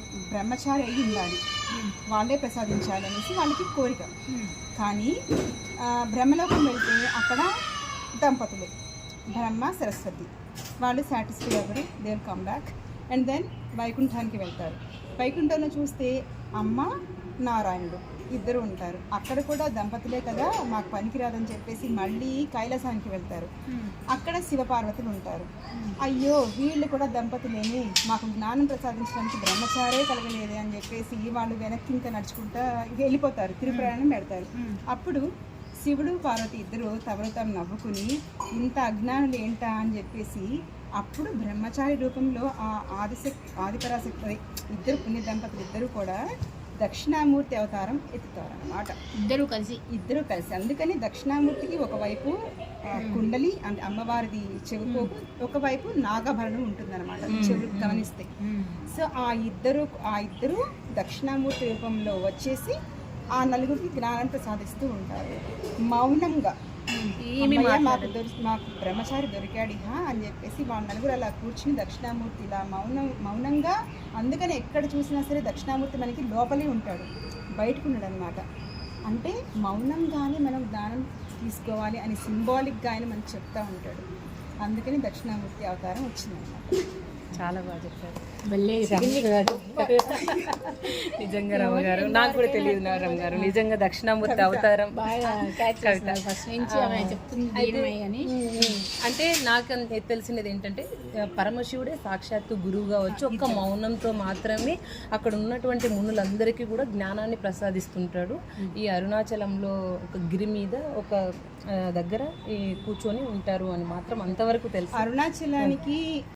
బ్రహ్మచారి అయి ఉండాలి. వాళ్ళే ప్రసాదించాలి అనేసి వాళ్ళకి కోరిక. కానీ బ్రహ్మలోకం వెళ్తే అక్కడ దంపతులు. బ్రహ్మ సరస్వతి. వాళ్ళు సాటిస్ఫై అవ్వరు. They will come back and then వైకుంఠానికి వెళ్తారు. వైకుంఠంలో చూస్తే అమ్మ నారాయణుడు. ఇద్దరు ఉంటారు. అక్కడ కూడా దంపతులే కదా మాకు పనికిరాదని చెప్పేసి మళ్ళీ కైలాసానికి వెళ్తారు. అక్కడ శివపార్వతులు ఉంటారు. అయ్యో వీళ్ళు కూడా దంపతులేని. మాకు జ్ఞానం ప్రసాదించడానికి బ్రహ్మచారే కలగలేదే అని చెప్పేసి వాళ్ళు వెనక్కి ఇంకా నడుచుకుంటా వెళ్ళిపోతారు. తిరుగు ప్రయాణం పెడతారు. అప్పుడు శివుడు పార్వతి ఇద్దరు తమను తాము నవ్వుకుని ఇంత అజ్ఞానులు ఏంటా అని చెప్పేసి అప్పుడు బ్రహ్మచారి రూపంలో ఆ ఆదిశక్తి ఆదిపరాశక్తి ఇద్దరు పుణ్య దంపతులు ఇద్దరు కూడా దక్షిణామూర్తి అవతారం ఎత్తుతారు అన్నమాట. ఇద్దరు కలిసి. ఇద్దరు కలిసి. అందుకని దక్షిణామూర్తికి ఒకవైపు కుండలి అంటే అమ్మవారిది చెవిపోపు ఒకవైపు నాగభరణం ఉంటుందన్నమాట. చెవులు గమనిస్తే. సో ఆ ఇద్దరు ఆ ఇద్దరు దక్షిణామూర్తి రూపంలో వచ్చేసి ఆ నలుగురికి జ్ఞానం ప్రసాదిస్తూ ఉంటారు. మౌనంగా మాకు దొరి మాకు బ్రహ్మచారి దొరికాడు హా అని చెప్పేసి వాళ్ళ నలుగురు అలా కూర్చుని దక్షిణామూర్తి ఇలా మౌనం మౌనంగా అందుకని ఎక్కడ చూసినా సరే దక్షిణామూర్తి మనకి లోపలే ఉంటాడు బయటకు ఉన్నాడు అనమాట అంటే మౌనంగానే మనం జ్ఞానం తీసుకోవాలి అని సింబాలిక్గా ఆయన మనకు చెప్తా ఉంటాడు. అందుకని దక్షిణామూర్తి అవతారం వచ్చిందనమాట చాలా బాగా చెప్పారు. నిజంగా రమ్మ గారు. నాకు కూడా తెలియదు నా రమ్మ గారు. నిజంగా దక్షిణామూర్తి అవతారం. ఫస్ట్ నుంచి అంటే నాకు తెలిసినది ఏంటంటే పరమశివుడే సాక్షాత్తు గురువుగా వచ్చి ఒక్క మౌనంతో మాత్రమే అక్కడ ఉన్నటువంటి మునులందరికీ కూడా జ్ఞానాన్ని ప్రసాదిస్తుంటాడు. ఈ అరుణాచలంలో ఒక గిరి మీద ఒక దగ్గర ఈ కూర్చొని ఉంటారు అని మాత్రం అంతవరకు తెలుసు. అరుణాచలానికి